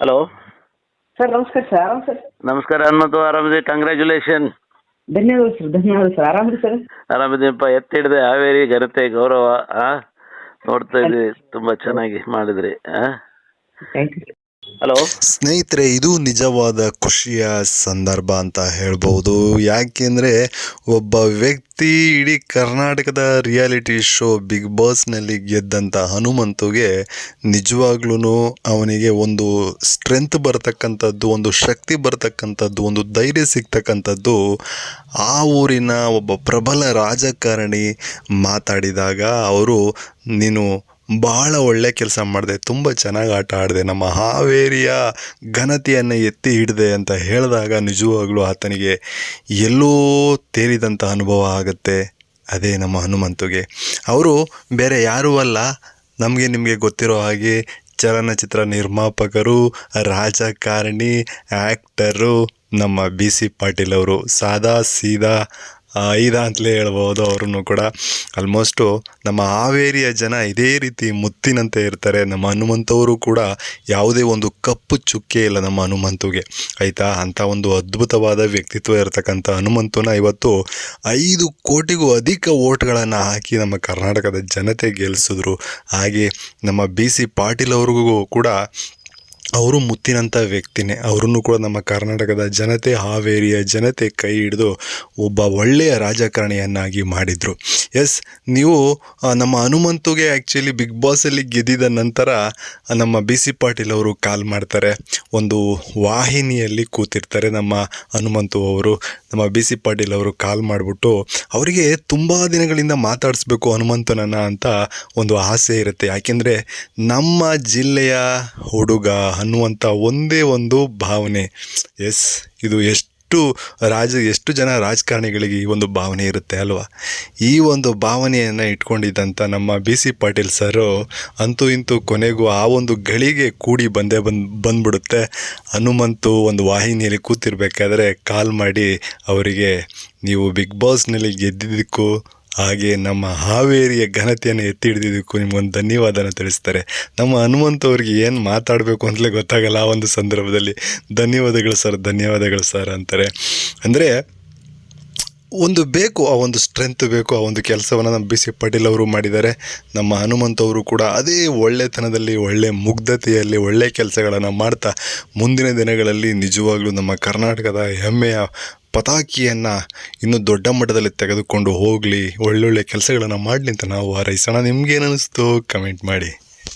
Hello. Sir ನಮಸ್ಕಾರ sir ಆರಾಮ್ sir? ನಮಸ್ಕಾರ ಹನುಮಂತು ಆರಾಮಿದೆ ಕಂಗ್ರ್ಯಾಚುಲೇಷನ್ ಧನ್ಯವಾದ ಸರ್ ಧನ್ಯವಾದ ಸರ್ ಆರಾಮ್ರಿ ಸರ್? ಆರಾಮಿದ್ದೀನಪ್ಪ ಎತ್ತಿಡದೆ ಹಾವೇರಿ ಘನತೆ ಗೌರವ ಆ? ನೋಡ್ತಾ ಇದ್ದೀವಿ ತುಂಬಾ ಚೆನ್ನಾಗಿ ಮಾಡಿದ್ರಿ ಆ? Thank you. ಹಲೋ? ಸ್ನೇಹಿತರೆ, ಇದು ನಿಜವಾದ ಖುಷಿಯ ಸಂದರ್ಭ ಅಂತ ಹೇಳ್ಬೋದು. ಯಾಕೆಂದರೆ, ಒಬ್ಬ ವ್ಯಕ್ತಿ ಇಡೀ ಕರ್ನಾಟಕದ ರಿಯಾಲಿಟಿ ಶೋ ಬಿಗ್ ಬಾಸ್ನಲ್ಲಿ ಗೆದ್ದಂಥ ಹನುಮಂತುಗೆ ನಿಜವಾಗ್ಲೂ ಅವನಿಗೆ ಒಂದು ಸ್ಟ್ರೆಂತ್ ಬರ್ತಕ್ಕಂಥದ್ದು, ಒಂದು ಶಕ್ತಿ ಬರ್ತಕ್ಕಂಥದ್ದು, ಒಂದು ಧೈರ್ಯ ಸಿಗ್ತಕ್ಕಂಥದ್ದು, ಆ ಊರಿನ ಒಬ್ಬ ಪ್ರಬಲ ರಾಜಕಾರಣಿ ಮಾತಾಡಿದಾಗ ಅವರು, ನೀನು ಬಹಳ ಒಳ್ಳೆ ಕೆಲಸ ಮಾಡಿದೆ, ತುಂಬ ಚೆನ್ನಾಗಿ ಆಟ ಆಡಿದೆ, ನಮ್ಮ ಹಾವೇರಿಯ ಘನತೆಯನ್ನು ಎತ್ತಿ ಹಿಡಿದೆ ಅಂತ ಹೇಳಿದಾಗ ನಿಜವಾಗ್ಲೂ ಆತನಿಗೆ ಎಲ್ಲೋ ತೇರಿದಂಥ ಅನುಭವ ಆಗುತ್ತೆ. ಅದೇ ನಮ್ಮ ಹನುಮಂತುಗೆ. ಅವರು ಬೇರೆ ಯಾರೂ ಅಲ್ಲ, ನಮಗೆ ನಿಮಗೆ ಗೊತ್ತಿರೋ ಹಾಗೆ ಚಲನಚಿತ್ರ ನಿರ್ಮಾಪಕರು, ರಾಜಕಾರಣಿ, ಆ್ಯಕ್ಟರು, ನಮ್ಮ ಬಿ ಸಿ ಪಾಟೀಲ್ ಅವರು. ಸಾದಾ ಸೀದಾ ಐದ ಅಂತಲೇ ಹೇಳ್ಬೋದು ಅವ್ರೂ ಕೂಡ. ಆಲ್ಮೋಸ್ಟು ನಮ್ಮ ಹಾವೇರಿಯ ಜನ ಇದೇ ರೀತಿ ಮುತ್ತಿನಂತೆ ಇರ್ತಾರೆ. ನಮ್ಮ ಹನುಮಂತವರು ಕೂಡ ಯಾವುದೇ ಒಂದು ಕಪ್ಪು ಚುಕ್ಕೆ ಇಲ್ಲ ನಮ್ಮ ಹನುಮಂತುಗೆ. ಆಯಿತಾ? ಅಂಥ ಒಂದು ಅದ್ಭುತವಾದ ವ್ಯಕ್ತಿತ್ವ ಇರತಕ್ಕಂಥ ಹನುಮಂತನ ಇವತ್ತು ಐದು ಕೋಟಿಗೂ ಅಧಿಕ ಓಟ್ಗಳನ್ನು ಹಾಕಿ ನಮ್ಮ ಕರ್ನಾಟಕದ ಜನತೆ ಗೆಲ್ಲಿಸಿದ್ರು ಹಾಗೆ ನಮ್ಮ ಬಿ ಸಿ ಪಾಟೀಲ್ ಅವ್ರಿಗೂ ಕೂಡ ಅವರು ಮುತ್ತಿನಂಥ ವ್ಯಕ್ತಿನೇ. ಅವರನ್ನು ಕೂಡ ನಮ್ಮ ಕರ್ನಾಟಕದ ಜನತೆ ಹಾವೇರಿಯ ಜನತೆ ಕೈ ಹಿಡಿದು ಒಬ್ಬ ಒಳ್ಳೆಯ ರಾಜಕಾರಣಿಯನ್ನಾಗಿ ಮಾಡಿದರು. ಎಸ್ ನೀವು ನಮ್ಮ ಹನುಮಂತುಗೆ ಆ್ಯಕ್ಚುಲಿ ಬಿಗ್ ಬಾಸಲ್ಲಿ ಗೆದ್ದಿದ ನಂತರ ನಮ್ಮ ಬಿ ಸಿ ಪಾಟೀಲ್ ಅವರು ಕಾಲ್ ಮಾಡ್ತಾರೆ. ಒಂದು ವಾಹಿನಿಯಲ್ಲಿ ಕೂತಿರ್ತಾರೆ ನಮ್ಮ ಹನುಮಂತು ಅವರು. ನಮ್ಮ ಬಿ ಸಿ ಪಾಟೀಲ್ ಅವರು ಕಾಲ್ ಮಾಡಿಬಿಟ್ಟು, ಅವರಿಗೆ ತುಂಬ ದಿನಗಳಿಂದ ಮಾತಾಡಿಸ್ಬೇಕು ಹನುಮಂತನನ್ನ ಅಂತ ಒಂದು ಆಸೆ ಇರುತ್ತೆ. ಯಾಕೆಂದರೆ ನಮ್ಮ ಜಿಲ್ಲೆಯ ಹುಡುಗ ಅನ್ನುವಂಥ ಒಂದೇ ಒಂದು ಭಾವನೆ. ಎಸ್, ಇದು ಎಷ್ಟು ರಾಜ, ಎಷ್ಟು ಜನ ರಾಜಕಾರಣಿಗಳಿಗೆ ಈ ಒಂದು ಭಾವನೆ ಇರುತ್ತೆ ಅಲ್ವಾ? ಈ ಒಂದು ಭಾವನೆಯನ್ನು ಇಟ್ಕೊಂಡಿದ್ದಂಥ ನಮ್ಮ ಬಿ ಸಿ ಪಾಟೀಲ್ ಸರು ಅಂತೂ ಇಂತೂ ಕೊನೆಗೂ ಆ ಒಂದು ಗಳಿಗೆ ಕೂಡಿ ಬಂದೇ ಬಂದು, ಬಂದ್ಬಿಡುತ್ತೆ. ಹನುಮಂತು ಒಂದು ವಾಹಿನಿಯಲ್ಲಿ ಕೂತಿರ್ಬೇಕಾದ್ರೆ ಕಾಲ್ ಮಾಡಿ ಅವರಿಗೆ, ನೀವು ಬಿಗ್ ಬಾಸ್ನಲ್ಲಿ ಗೆದ್ದಿದ್ದಕ್ಕೂ ಹಾಗೆ ನಮ್ಮ ಹಾವೇರಿಯ ಘನತೆಯನ್ನು ಎತ್ತಿ ಹಿಡಿದಿದ್ದಕ್ಕೂ ನಿಮ್ಗೊಂದು ಧನ್ಯವಾದನ ತಿಳಿಸ್ತಾರೆ. ನಮ್ಮ ಹನುಮಂತ ಅವ್ರಿಗೆ ಏನು ಮಾತಾಡಬೇಕು ಅಂತಲೇ ಗೊತ್ತಾಗಲ್ಲ ಆ ಒಂದು ಸಂದರ್ಭದಲ್ಲಿ. ಧನ್ಯವಾದಗಳು ಸರ್ ಧನ್ಯವಾದಗಳು ಸರ್ ಅಂತಾರೆ. ಅಂದರೆ ಒಂದು ಬೇಕು, ಆ ಒಂದು ಸ್ಟ್ರೆಂತ್ ಬೇಕು, ಆ ಒಂದು ಕೆಲಸವನ್ನು ನಮ್ಮ ಬಿ ಸಿ ಪಾಟೀಲ್ ಅವರು ಮಾಡಿದ್ದಾರೆ. ನಮ್ಮ ಹನುಮಂತ ಅವರು ಕೂಡ ಅದೇ ಒಳ್ಳೆತನದಲ್ಲಿ, ಒಳ್ಳೆ ಮುಗ್ಧತೆಯಲ್ಲಿ, ಒಳ್ಳೆ ಕೆಲಸಗಳನ್ನು ಮಾಡ್ತಾ ಮುಂದಿನ ದಿನಗಳಲ್ಲಿ ನಿಜವಾಗ್ಲೂ ನಮ್ಮ ಕರ್ನಾಟಕದ ಹೆಮ್ಮೆಯ ಪತಾಕಿಯನ್ನು ಇನ್ನೂ ದೊಡ್ಡ ಮಟ್ಟದಲ್ಲಿ ತೆಗೆದುಕೊಂಡು ಹೋಗಲಿ, ಒಳ್ಳೊಳ್ಳೆ ಕೆಲಸಗಳನ್ನು ಮಾಡಲಿ ಅಂತ ನಾವು ಹಾರೈಸೋಣ. ನಿಮ್ಗೇನು ಅನ್ನಿಸ್ತು ಕಮೆಂಟ್ ಮಾಡಿ.